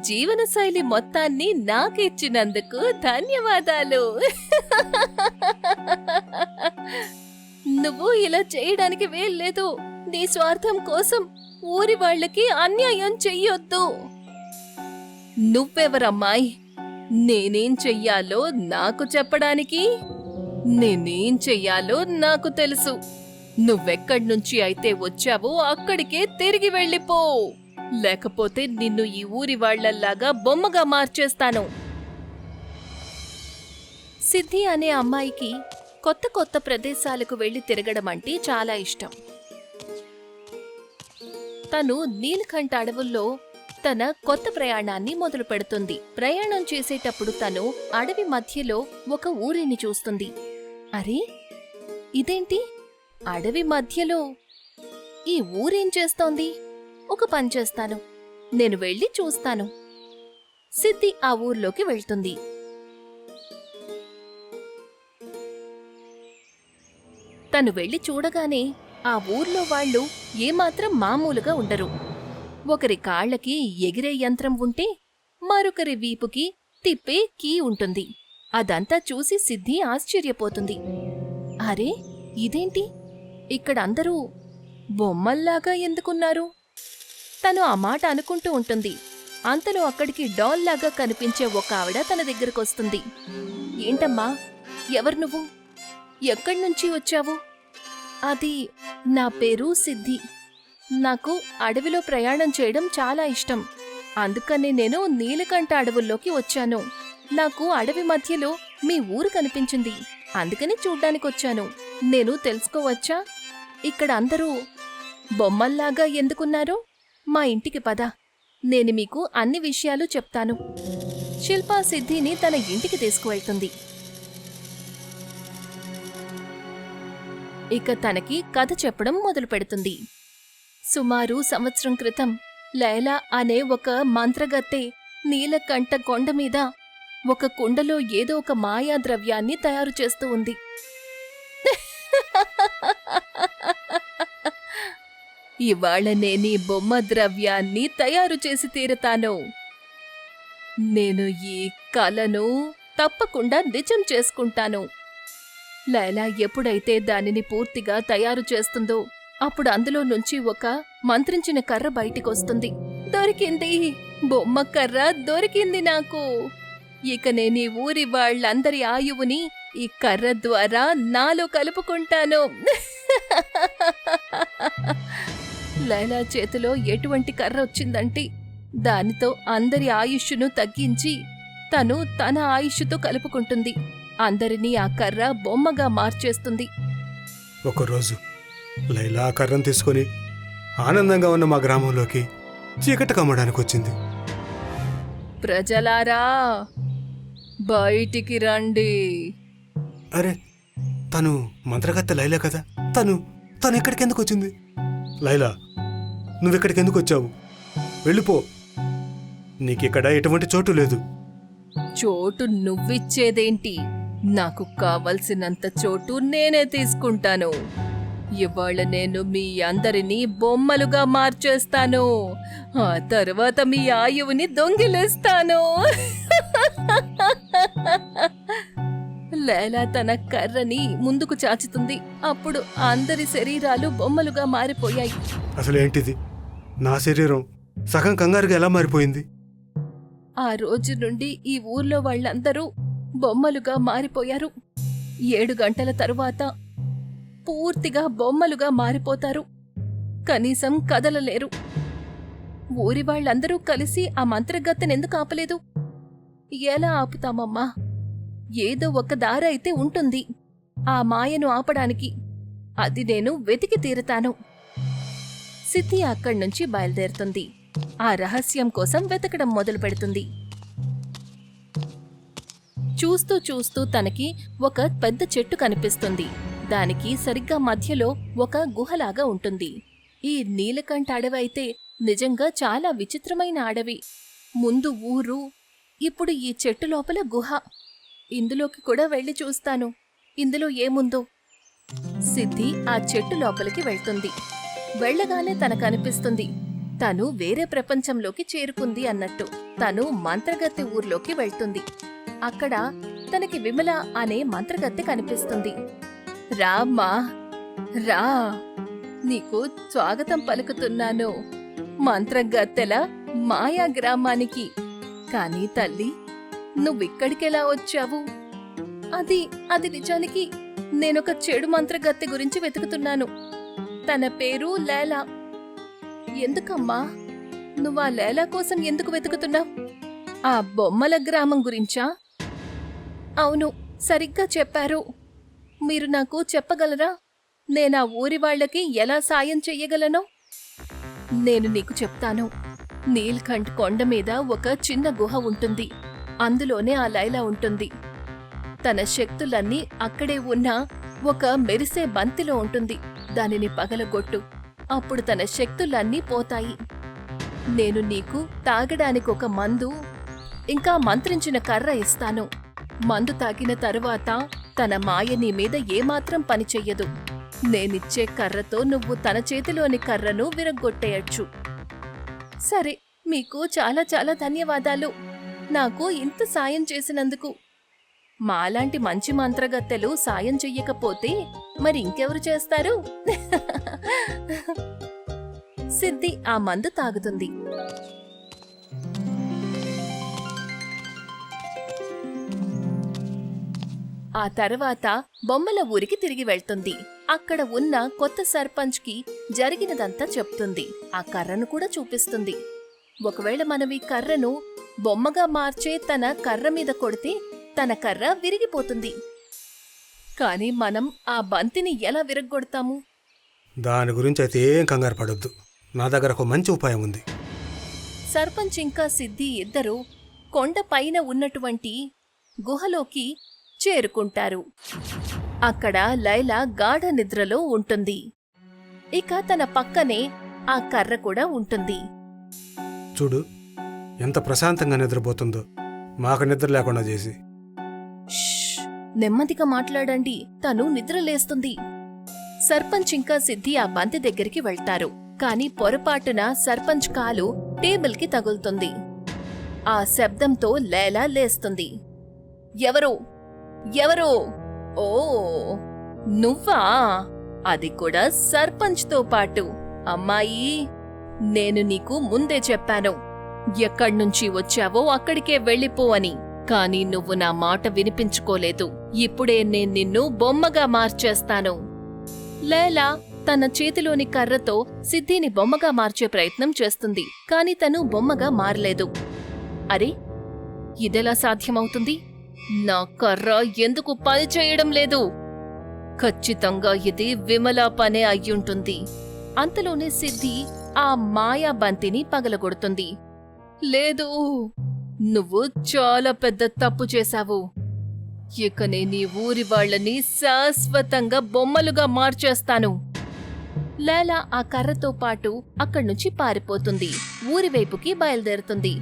జీవనశైలి మొత్తాన్ని నాకిచ్చినందుకు ధన్యవాదాలు. నువ్వు ఇలా చేయడానికి వీల్లేదు. నీ స్వార్థం కోసం ఊరి వాళ్ళకి అన్యాయం చెయ్యొద్దు. నువ్వెవరమ్మాయి? నేనేం చెయ్యాలో నాకు చెప్పడానికి? నేనేం చెయ్యాలో నాకు తెలుసు. నువ్వెక్కడ్నుంచి అయితే వచ్చావో అక్కడికే తిరిగి వెళ్ళిపో. లేకపోతే నిన్ను ఈ ఊరి వాళ్ళల్లాగా బొమ్మగా మార్చేస్తాను. సిద్ధి అనే అమ్మాయికి కొత్త కొత్త ప్రదేశాలకు వెళ్ళి తిరగడం అంటే చాలా ఇష్టం. తను నీలకంఠ అడవుల్లో తన కొత్త ప్రయాణాన్ని మొదలు పెడుతుంది. ప్రయాణం చేసేటప్పుడు తను అడవి మధ్యలో ఒక ఊరిని చూస్తుంది. అరే ఇదేంటి? అడవి మధ్యలో ఈ ఊరేం చేస్తోంది? ఒక పని చేస్తాను. నేను వెళ్ళి చూస్తాను. సిద్ధి ఆ ఊర్లోకి వెళ్తుంది. తను వెళ్ళి చూడగానే ఆ ఊర్లో వాళ్ళు ఏమాత్రం మామూలుగా ఉండరు. ఒకరి కాళ్ళకి ఎగిరే యంత్రం ఉంటే మరొకరి వీపుకి తిప్పే కీ ఉంటుంది. అదంతా చూసి సిద్ధి ఆశ్చర్యపోతుంది. అరే ఇదేంటి? ఇక్కడ అందరూ బొమ్మల్లాగా ఎందుకున్నారు? తను ఆ మాట అనుకుంటూ ఉంటుంది. అంతలో అక్కడికి డాల్లాగా కనిపించే ఒక ఆవిడ తన దగ్గరకొస్తుంది. ఏంటమ్మా? ఎవరు నువ్వు? ఎక్కడి నుంచి వచ్చావు? అది నా పేరు సిద్ధి. నాకు అడవిలో ప్రయాణం చేయడం చాలా ఇష్టం. అందుకనే నేను నీలకంఠ అడవుల్లోకి వచ్చాను. నాకు అడవి మధ్యలో మీ ఊరు కనిపించింది. అందుకని చూడ్డానికి వచ్చాను నేను తెలుసుకోవచ్చా? ఇక్కడ అందరూ బొమ్మల్లాగా ఎందుకున్నారు? మా ఇంటికి పద. నేను మీకు అన్ని విషయాలు చెప్తాను. శిల్పా సిద్ధిని తన ఇంటికి తీసుకువెళ్తుంది. ఇక తనకి కథ చెప్పడం మొదలు పెడుతుంది సుమారు సంవత్సరం క్రితం లైలా అనే ఒక మంత్రగత్తె నీలకంఠ కొండ మీద ఒక కుండలో ఏదో ఒక మాయా ద్రవ్యాన్ని తయారు చేస్తూ ఉంది. ఇవాళనే నీ బొమ్మ ద్రవ్యాన్ని తయారు చేసి తీరుతాను. నేను ఈ కలను తప్పకుండా నిజం చేసుకుంటాను. లైలా ఎప్పుడైతే దానిని పూర్తిగా తయారు చేస్తుందో అప్పుడు అందులో నుంచి ఒక మంత్రించిన కర్ర బయటికొస్తుంది. దొరికింది. బొమ్మ కర్ర దొరికింది నాకు. ఇక నేను ఊరి వాళ్ళందరి ఆయువుని ఈ కర్ర ద్వారా నాలో కలుపుకుంటాను. లైలా చేతిలో ఎటువంటి కర్ర వచ్చిందంటే దానితో అందరి ఆయుష్ను తగ్గించి తను తన ఆయుష్తో కలుపుకుంటుంది. అందరినీ ఆ కర్ర బొమ్మగా మార్చేస్తుంది. ఒకరోజు లైలా ఆ కర్రను తీసుకొని ఆనందంగా ఉన్న మా గ్రామంలోకి చీకటి కమ్మడానికి వచ్చింది. ప్రజలారా బయటికి రండి. అరే తను మంత్రగత్తె లైలా కదా? తను తను ఇక్కడికి ఎందుకు వచ్చింది? లైలా నువ్విక్కడికి ఎందుకు వచ్చావు? వెళ్ళిపో. నీకిక్కడ ఎటువంటి చోటు లేదు. చోటు నువ్విచ్చేదేంటి? నాకు కావలసినంత చోటు నేనే తీసుకుంటాను. ఇవాళ నేను మీ అందరినీ బొమ్మలుగా మార్చేస్తాను. ఆ తర్వాత మీ ఆయువుని దొంగిలేస్తాను. లేలా తన కర్రని ముందుకు చాచుతుంది. అప్పుడు అందరి శరీరాలు బొమ్మలుగా మారిపోయాయి. అసలు ఏంటిది నా శరీరం సగం కంగారుగా ఎలా మారిపోయింది? ఆ రోజు నుండి ఈ ఊర్లో వాళ్ళందరూ బొమ్మలుగా మారిపోయారు. ఏడు గంటల తరువాత పూర్తిగా బొమ్మలుగా మారిపోతారు. కనీసం కదలలేరు. ఊరి వాళ్ళందరూ కలిసి ఆ మంత్రగత్తెనెందుకు ఆపలేదు? ఎలా ఆపుతామమ్మా? ఏదో ఒక దారి అయితే ఉంటుంది. ఆ మాయను ఆపడానికి అది నేను వెతికి తీరుతాను. సిద్ధి అక్కడి నుంచి బయలుదేరుతుంది. ఆ రహస్యం కోసం వెతకడం మొదలు పెడుతుంది చూస్తూ చూస్తూ తనకి ఒక పెద్ద చెట్టు కనిపిస్తుంది. దానికి సరిగ్గా మధ్యలో ఒక గుహలాగా ఉంటుంది. ఈ నీలకంఠ అడవి అయితే నిజంగా చాలా విచిత్రమైన అడవి. ముందు ఊరు ఇప్పుడు ఈ చెట్టు లోపల గుహ. ఇందులోకి కూడా వెళ్ళి చూస్తాను. ఇందులో ఏముందో? సిద్ధి ఆ చెట్టు లోపలికి వెళ్తుంది. వెళ్ళగానే తనకనిపిస్తుంది తను వేరే ప్రపంచంలోకి చేరుకుంది అన్నట్టు. తను మంత్రగత్తె ఊర్లోకి వెళ్తుంది. అక్కడ తనకి విమల అనే మంత్రగత్తె కనిపిస్తుంది. రామ్మా రా. నీకు స్వాగతం పలుకుతున్నాను మంత్రగత్తెల మాయా గ్రామానికి కానీ తల్లి నువ్విక్కడికెలా వచ్చావు? అది అది నిజానికి నేనొక చెడు మంత్రగత్తె గురించి వెతుకుతున్నాను. తన పేరు లేలా ఎందుకమ్మా? నువ్వు ఆ లేలా కోసం ఎందుకు వెతుకుతున్నావు? ఆ బొమ్మల గ్రామం గురించా? అవును సరిగ్గా చెప్పారు. మీరు నాకు చెప్పగలరా? నేనా ఊరి వాళ్ళకి ఎలా సాయం చెయ్యగలను? నేను నీకు చెప్తాను. నీల్కంఠ్ కొండ మీద ఒక చిన్న గుహ ఉంటుంది. అందులోనే ఆ లైలా ఉంటుంది. తన శక్తులన్నీ అక్కడే ఉన్న ఒక మెరిసే బంతిలో ఉంటుంది. దానిని పగలగొట్టు. అప్పుడు తన శక్తులన్నీ పోతాయి. నేను నీకు తాగడానికి ఒక మందు ఇంకా మంత్రించిన కర్ర ఇస్తాను. మందు తాగిన తరువాత తన మాయ నీ మీద ఏమాత్రం పనిచెయ్యదు నేనిచ్చే కర్రతో నువ్వు తన చేతిలోని కర్రను విరగ్గొట్టేయచ్చు. సరే మీకు చాలా చాలా ధన్యవాదాలు. నాకు ఇంత సాయం చేసినందుకు. మాలాంటి మంచి మంత్రగత్తెలు సాయం చెయ్యకపోతే మరి ఇంకెవరు చేస్తారు? సిద్ధి ఆ మందు తాగుతుంది. ఆ తర్వాత బొమ్మల ఊరికి తిరిగి వెళ్తుంది. అక్కడ ఉన్న కొత్త సర్పంచ్కి జరిగినదంతా చెప్తుంది. ఆ కర్రను కూడా చూపిస్తుంది. ఒకవేళ మనం ఈ కర్రను బొమ్మగా మార్చే తన కర్ర మీద కొడితే తన కర్ర విరిగిపోతుంది. కానీ మనం ఆ బంతిని ఎలా విరగ్గొడతాము? దాని గురించి అయితే ఏం కంగారు పడొద్దు. నా దగ్గర ఒక మంచి ఉపాయం ఉంది. సర్పంచ్ ఇంకా సిద్ధి ఇద్దరూ కొండ పైన ఉన్నటువంటి గుహలోకి చేరుకుంటారు. అక్కడ లైలా గాఢ నిద్రలో ఉంటుంది. ఇక తన పక్కనే ఆ కర్ర కూడా ఉంటుంది. చూడు ఎంత ప్రశాంతంగా నిద్రపోతుందో. మాకు నిద్ర లేకుండా చేసి. నెమ్మదిగా మాట్లాడండి. తను నిద్రలేస్తుంది సర్పంచ్ ఇంకా సిద్ధి ఆ బంతి దగ్గరికి వెళ్తారు. కాని పొరపాటున సర్పంచ్ కాలు టేబుల్కి తగులుతుంది. ఆ శబ్దంతో లేలా లేస్తుంది. ఎవరో? ఎవరో? ఓ నువ్వా? అది కూడా సర్పంచ్తో పాటు. అమ్మాయి నేను నీకు ముందే చెప్పాను. ఎక్కడ్నుంచి వచ్చావో అక్కడికే వెళ్ళిపో అని. కాని నువ్వు నా మాట వినిపించుకోలేదు. ఇప్పుడే నేను నిన్ను బొమ్మగా మార్చేస్తాను. లేలా తన చేతిలోని కర్రతో సిద్ధిని బొమ్మగా మార్చే ప్రయత్నం చేస్తుంది. కాని తను బొమ్మగా మారలేదు. అరే ఇదెలా సాధ్యమవుతుంది? నా కర్ర ఎందుకు పని చేయడం లేదు? ఖచ్చితంగా ఇది విమలా పనే అయ్యుంటుంది. అంతలోనే సిద్ధి ఆ మాయా బంతిని పగలగొడుతుంది. లేదు. నువ్వు చాలా పెద్ద తప్పు చేశావు. ఇక నేను ఈ ఊరి వాళ్ళని శాశ్వతంగా బొమ్మలుగా మార్చేస్తాను. లేలా ఆ కర్రతో పాటు అక్కడి నుంచి పారిపోతుంది. ఊరి వైపుకి బయలుదేరుతుంది.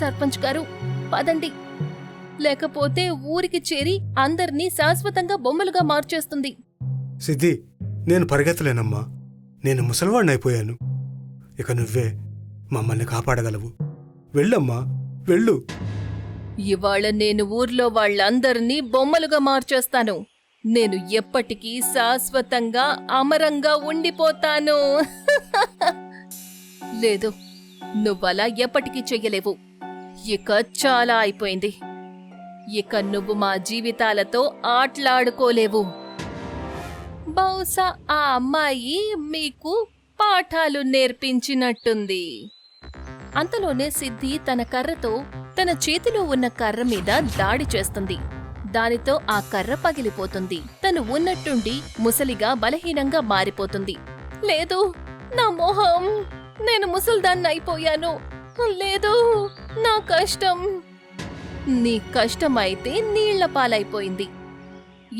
సర్పంచ్ గారు పదండి. లేకపోతే ఊరికి చేరి అందర్నీ శాశ్వతంగా బొమ్మలుగా మార్చేస్తుంది. సిద్ధి నేను పరిగెత్తలేనమ్మా. నేను ముసలివాడిని అయిపోయాను ఇక నువ్వే మమ్మల్ని కాపాడగలవు. వెళ్ళమ్మా వెళ్ళు. ఇవాళ నేను ఊర్లో వాళ్ళందరినీ బొమ్మలుగా మార్చేస్తాను. నేను ఎప్పటికీ శాశ్వతంగా అమరంగా ఉండిపోతాను. లేదు నువ్వలా ఎప్పటికీ చెయ్యలేవు. ఇక చాలా అయిపోయింది. ఇక నువ్వు మా జీవితాలతో ఆటలాడుకోలేవు. బహుశా ఆ అమ్మాయి మీకు పాఠాలు నేర్పించినట్టుంది. అంతలోనే సిద్ధి తన కర్రతో తన చేతిలో ఉన్న కర్ర మీద దాడి చేస్తుంది. దానితో ఆ కర్ర పగిలిపోతుంది. తను ఉన్నట్టుండి ముసలిగా బలహీనంగా మారిపోతుంది. లేదు నా మొహం నేను ముసల్దాన్ని అయిపోయాను లేదు నా కష్టం. నీ కష్టమైతే నీళ్ళ పాలైపోయింది.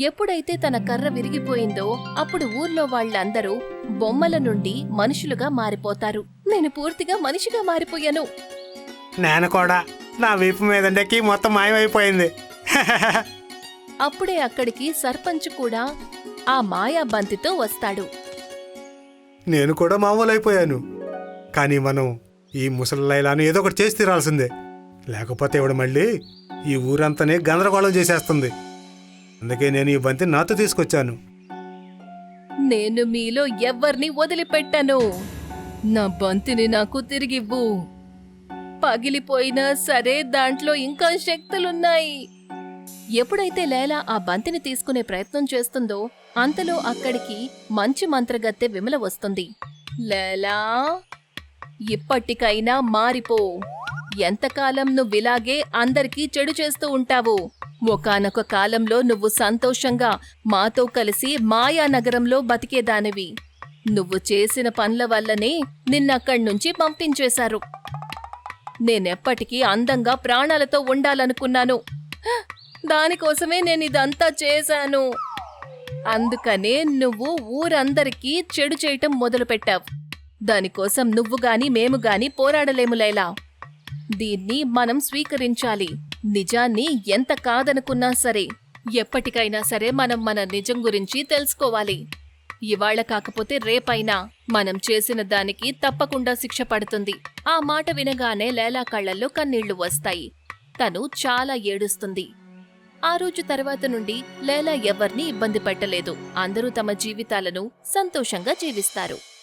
ఎప్పుడైతే తన కర్ర విరిగిపోయిందో అప్పుడు ఊర్లో వాళ్ళందరూ బొమ్మల నుండి మనుషులుగా మారిపోతారు. నేను పూర్తిగా మనిషిగా మారిపోయాను. నేను కూడా నా వీపు మీద డెక్కి మొత్తం మాయమైపోయింది. అప్పుడే అక్కడికి సర్పంచ్ కూడా ఆ మాయా బంతితో వస్తాడు. నేను కూడా మామూలు అయిపోయాను కానీ మనం ఈ ముసలి లైలాను ఏదో ఒకటి చేసి తీరాల్సిందే. లేకపోతే ఇవిడ మళ్ళీ ఈ ఊరంతనే గందరగోళం చేసేస్తుంది. అందుకే నేను ఈ బంతి నాతో తీసుకొచ్చాను. నేను మీలో ఎవరిని వదిలిపెట్టను. నా బంతిని నాకు తిరిగివ్వు. పగిలిపోయినా సరే దాంట్లో ఇంకా శక్తులున్నాయి. ఎప్పుడైతే లేలా ఆ బంతిని తీసుకునే ప్రయత్నం చేస్తుందో అంతలో అక్కడికి మంచి మంత్రగత్తె విమల వస్తుంది. లేలా ఇప్పటికైనా మారిపో. ఎంతకాలం నువ్విలాగే అందరికీ చెడు చేస్తూ ఉంటావు. ఒకానొక కాలంలో నువ్వు సంతోషంగా మాతో కలిసి మాయా నగరంలో బతికేదానివి. నువ్వు చేసిన పనుల వల్లనే నిన్నక్కడి నుంచి పంపించేశారు. నేనెప్పటికీ అందంగా ప్రాణాలతో ఉండాలనుకున్నాను. దానికోసమే నేను ఇదంతా చేశాను. అందుకనే నువ్వు ఊరందరికీ చెడు చేయటం మొదలుపెట్టావు. దానికోసం నువ్వు గాని మేము గాని పోరాడలేము లైలా. దీన్ని మనం స్వీకరించాలి. నిజాన్ని ఎంత కాదనుకున్నా సరే ఎప్పటికైనా సరే మనం మన నిజం గురించి తెలుసుకోవాలి. ఇవాళ కాకపోతే రేపైనా మనం చేసిన దానికి తప్పకుండా శిక్ష పడుతుంది. ఆ మాట వినగానే లేలా కళ్ళల్లో కన్నీళ్ళు వస్తాయి. తను చాలా ఏడుస్తుంది. ఆ రోజు తర్వాత నుండి లేలా ఎవర్నీ ఇబ్బంది పెట్టలేదు. అందరూ తమ జీవితాలను సంతోషంగా జీవిస్తారు.